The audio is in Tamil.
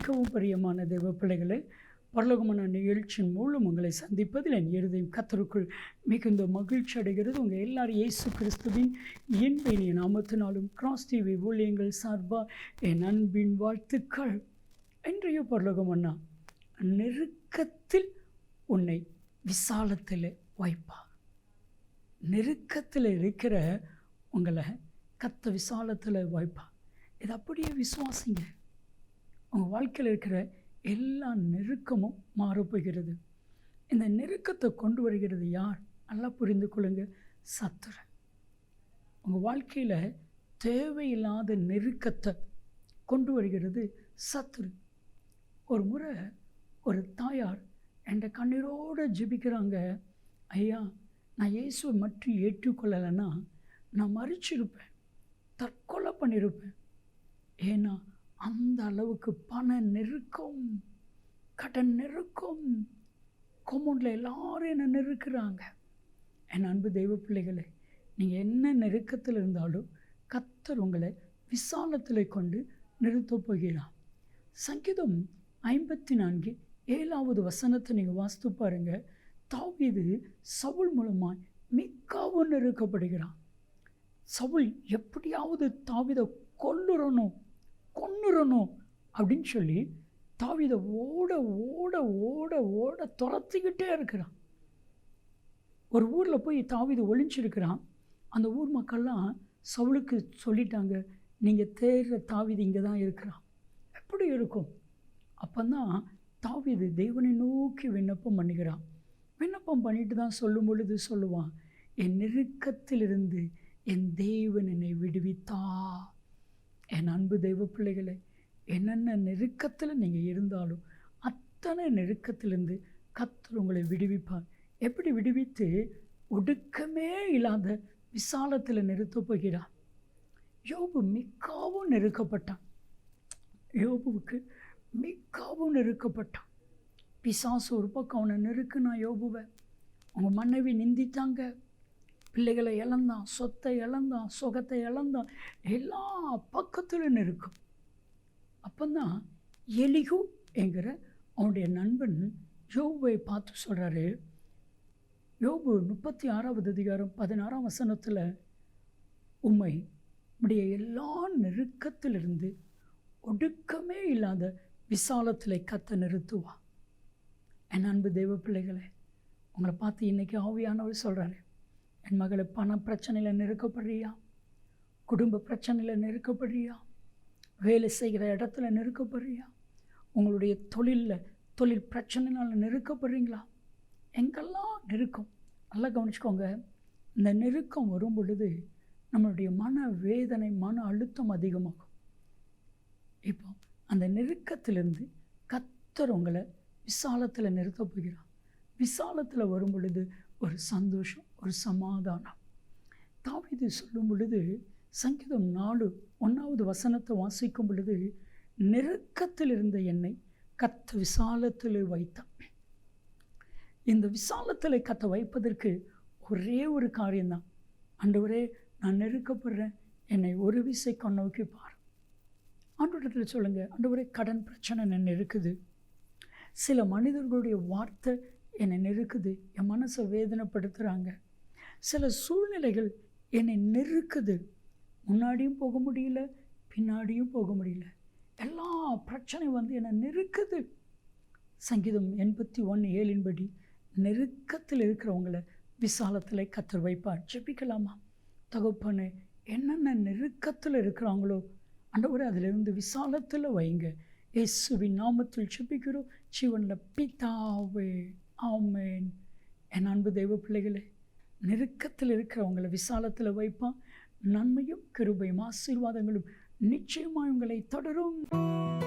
மிகவும் பிரியமான தெய்வ பிள்ளைகளை பரலோகமான நிகழ்ச்சியின் மூலம் உங்களை சந்திப்பதில் என் இருதயம் கத்தருக்குள் மிகுந்த மகிழ்ச்சி அடைகிறது. உங்கள் எல்லாரும் இயேசு கிறிஸ்துவின் இன்பினிய நாமத்தினாலும் கிராஸ் டிவி ஊழியங்கள் சார்பாக என் அன்பின் வாழ்த்துக்கள். இன்றைய பரலோகமன்னா நெருக்கத்தில் உன்னை விசாலத்தில் வாய்ப்பா நெருக்கத்தில் இருக்கிற உங்களை கத்த விசாலத்தில் வாய்ப்பா இது அப்படியே விசுவாசிங்க. உங்கள் வாழ்க்கையில் இருக்கிற எல்லா நெருக்கமும் மாறப்போகிறது. இந்த நெருக்கத்தை கொண்டு வருகிறது யார்? நல்லா புரிந்து கொள்ளுங்க. சத்துரு. உங்கள் வாழ்க்கையில் தேவையில்லாத நெருக்கத்தை கொண்டு வருகிறது சத்துரு. ஒரு முறை ஒரு தாயார் என்ற கண்ணீரோடு ஜெபிக்கிறாங்க. ஐயா நான் இயேசுவை மட்டும் ஏற்றுக்கொள்ளலைன்னா நான் மறிச்சிருப்பேன். தற்கொலை பண்ணியிருப்பேன் ஏன்னா அந்த அளவுக்கு பண நெருக்கம் கடன் நெருக்கம். கொமௌண்டில் எல்லோரும் என்னை நெருக்கிறாங்க. என் அன்பு தெய்வ பிள்ளைகளே நீங்கள் என்ன நெருக்கத்தில் இருந்தாலும் கத்தர் உங்களை விசாலத்தில் கொண்டு நிறுத்தப் போகிறார். சங்கீதம் ஐம்பத்தி நான்கு ஏழாவது வசனத்தை நீங்கள் வாசித்து பாருங்கள் தாவீது சவுல் மூலமாக மிக்காவும் நெருக்கப்படுகிறான். சவுல் எப்படியாவது தாவிதை கொல்லுறணும். கொன்னுறணும் அப்படின்னு சொல்லி தாவிதை ஓட ஓட ஓட ஓட துரத்திக்கிட்டே இருக்கிறான். ஒரு ஊரில் போய் தாவித ஒளிஞ்சிருக்கிறான். அந்த ஊர் மக்கள்லாம் சவுளுக்கு சொல்லிட்டாங்க நீங்கள் தேடுற தாவிது இங்கே தான் இருக்கிறான். எப்படி இருக்கும்? அப்போ தான் தாவிது தேவனை நோக்கி விண்ணப்பம் பண்ணுகிறான். விண்ணப்பம் பண்ணிட்டு தான் சொல்லும் பொழுது சொல்லுவான் என் நெருக்கத்திலிருந்து என் தேவன் என்னை விடுவித்தா. என் அன்பு தெய்வ பிள்ளைகளை என்னென்ன நெருக்கத்தில் நீங்கள் இருந்தாலும் அத்தனை நெருக்கத்திலேருந்து கத்தர் உங்களை விடுவிப்பார். எப்படி விடுவித்து? ஒடுக்கமே இல்லாத விசாலத்தில் நிறுத்தப் போகிறார். யோபு மிக்காவும் நெருக்கப்பட்டான். யோபுவுக்கு மிக்காவும் நெருக்கப்பட்டான். பிசாசு ஒரு பக்கம் அவனை நெருக்குனா யோபுவை. அவங்க மனைவி நிந்தித்தாங்க. பிள்ளைகளை இழந்தான் சொத்தை இழந்தான் சுகத்தை இழந்தான் எல்லா பக்கத்திலும் இருக்கும். அப்போந்தான் எலிகு என்கிற அவனுடைய நண்பன் யோபுவை பார்த்து சொல்கிறாரு யோபு முப்பத்தி ஆறாவது அதிகாரம் பதினாறாம் வசனத்தில் உண்மை உடைய எல்லா நெருக்கத்திலிருந்து ஒடுக்கமே இல்லாத விசாலத்தில் கத்த நிறுத்துவா. என் அன்பு தெய்வ பிள்ளைகளை உங்களை பார்த்து இன்றைக்கி ஆவியானவர் சொல்கிறாரு என் மகளை பண பிரச்சனையில் நெருக்கப்படுறியா? குடும்ப பிரச்சனையில் நெருக்கப்படுறியா? வேலை செய்கிற இடத்துல நெருக்கப்படுறியா? உங்களுடைய தொழிலில் தொழில் பிரச்சனைனால நெருக்கப்படுறீங்களா? எங்கெல்லாம் நெருக்கம்? நல்லா கவனிச்சுக்கோங்க. இந்த நெருக்கம் வரும் பொழுது நம்மளுடைய மன வேதனை மன அழுத்தம் அதிகமாகும். இப்போ அந்த நெருக்கத்திலிருந்து கத்தர் உங்களை விசாலத்தில் நிறுத்த போகிறான் விசாலத்தில் வரும் பொழுது ஒரு சந்தோஷம் ஒரு சமாதானம். தாவிது சொல்லும் பொழுது சங்கீதம் நாலு ஒன்றாவது வசனத்தை வாசிக்கும் பொழுது நெருக்கத்தில் இருந்த என்னை கத்த விசாலத்தில் வைத்தான். இந்த விசாலத்தில் கத்த வைப்பதற்கு ஒரே ஒரு காரியம்தான். ஆண்டவரே நான் நெருக்கப்படுறேன். என்னை ஒரு விசை கண்ணோக்கி பார். ஆண்டோட்டத்தில் சொல்லுங்கள் ஆண்டவரே கடன் பிரச்சனை என்னை நெருக்குது. சில மனிதர்களுடைய வார்த்தை என்னை நெருக்குது. என் மனசை வேதனைப்படுத்துகிறாங்க சில சூழ்நிலைகள் என்னை நெருக்குது. முன்னாடியும் போக முடியல பின்னாடியும் போக முடியல. எல்லா பிரச்சனையும் வந்து என்னை நெருக்குது. சங்கீதம் எண்பத்தி ஒன்று ஏழின்படி நெருக்கத்தில் இருக்கிறவங்கள விசாலத்தில் கத்தர் வைப்பார். ஜெபிக்கலாமா? தகப்பனு என்னென்ன நெருக்கத்தில் இருக்கிறாங்களோ ஆண்டவரே அதிலிருந்து விசாலத்தில் வைங்க. இயேசுவின் நாமத்தில் ஜெபிக்கிறோம். ஜீவனில் பிதாவே ஆமேன். என் அன்பு தெய்வ பிள்ளைகளே நெருக்கத்தில் இருக்கிறவங்களை விசாலத்தில் வைப்பான். நன்மையும் கிருபையும் ஆசீர்வாதங்களும் நிச்சயமாய் உங்களை தொடரும்.